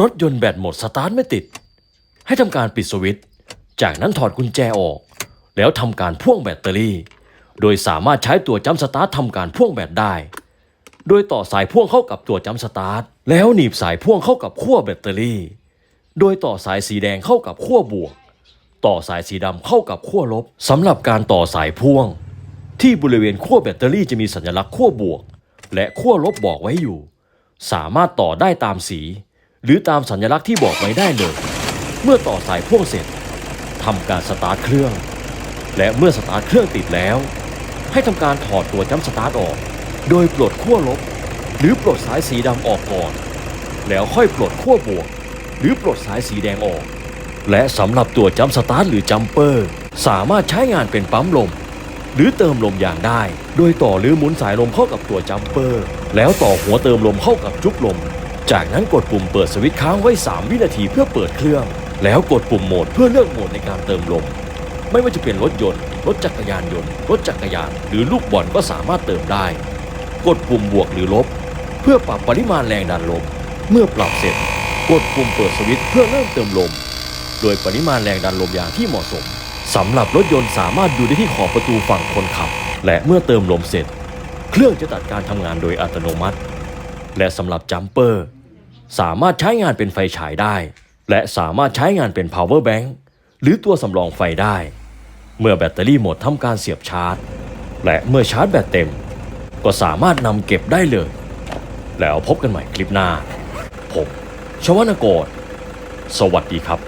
รถยนต์แบตหมดสตาร์ทไม่ติด ให้ทำการปิดสวิตช์ จากนั้นถอดกุญแจออก แล้วทำการพ่วงแบตเตอรี่ โดยสามารถใช้ตัวจัมสตาร์ททำการพ่วงแบตได้ โดยต่อสายพ่วงเข้ากับตัวจัมสตาร์ท แล้วหนีบสายพ่วงเข้ากับขั้วแบตเตอรี่ โดยต่อสายสีแดงเข้ากับขั้วบวก ต่อสายสีดำเข้ากับขั้วลบสำหรับการต่อสายพ่วง ที่บริเวณขั้วแบตเตอรี่จะมีสัญลักษณ์ขั้วบวก และขั้วลบบอกไว้อยู่ สามารถต่อได้ตามสี หรือตามสัญลักษณ์ที่บอกไว้ได้เลย เมื่อต่อสายพ่วงเสร็จทำการสตาร์ทเครื่อง และเมื่อสตาร์ทเครื่องติดแล้ว ให้ทำการถอดตัวจัมป์สตาร์ทออก โดยปลดขั้วลบ หรือปลดสายสีดำออกก่อน แล้วค่อยปลดขั้วบวก หรือปลดสายสีแดงออก และสำหรับตัวจัมป์สตาร์ทหรือจัมเปอร์สามารถใช้งานเป็นปั๊มลม หรือเติมลมยางได้ โดยต่อหรือหมุนสายลมเข้ากับตัวจัมเปอร์ แล้วต่อหัวเติมลมเข้ากับจุกลม จากนั้นกดปุ่มเปิดสวิตช์ค้างไว้ 3 วินาทีเพื่อเปิดเครื่อง แล้วกดปุ่มโหมดเพื่อเลือกโหมดในการเติมลม ไม่ว่าจะเป็นรถยนต์ รถจักรยานยนต์ รถจักรยาน หรือลูกบอลก็สามารถเติมได้ กดปุ่มบวกหรือลบ เพื่อปรับปริมาณแรงดันลม เมื่อปรับเสร็จ กดปุ่มเปิดสวิตช์เพื่อเริ่มเติมลม โดยปริมาณแรงดันลมยางที่เหมาะสมสำหรับรถยนต์สามารถดูได้ที่ขอบประตูฝั่งคนขับ และเมื่อเติมลมเสร็จ เครื่องจะตัดการทำงานโดยอัตโนมัติ และสำหรับจัมเปอร์ สามารถใช้งานเป็นไฟฉายได้ และสามารถใช้งานเป็น power bank หรือตัวสำรองไฟได้ เมื่อแบตเตอรี่หมดทำการเสียบชาร์จ และเมื่อชาร์จแบตเต็ม ก็สามารถนำเก็บได้เลย แล้วพบกันใหม่คลิปหน้า ผมชวนกรสวัสดีครับ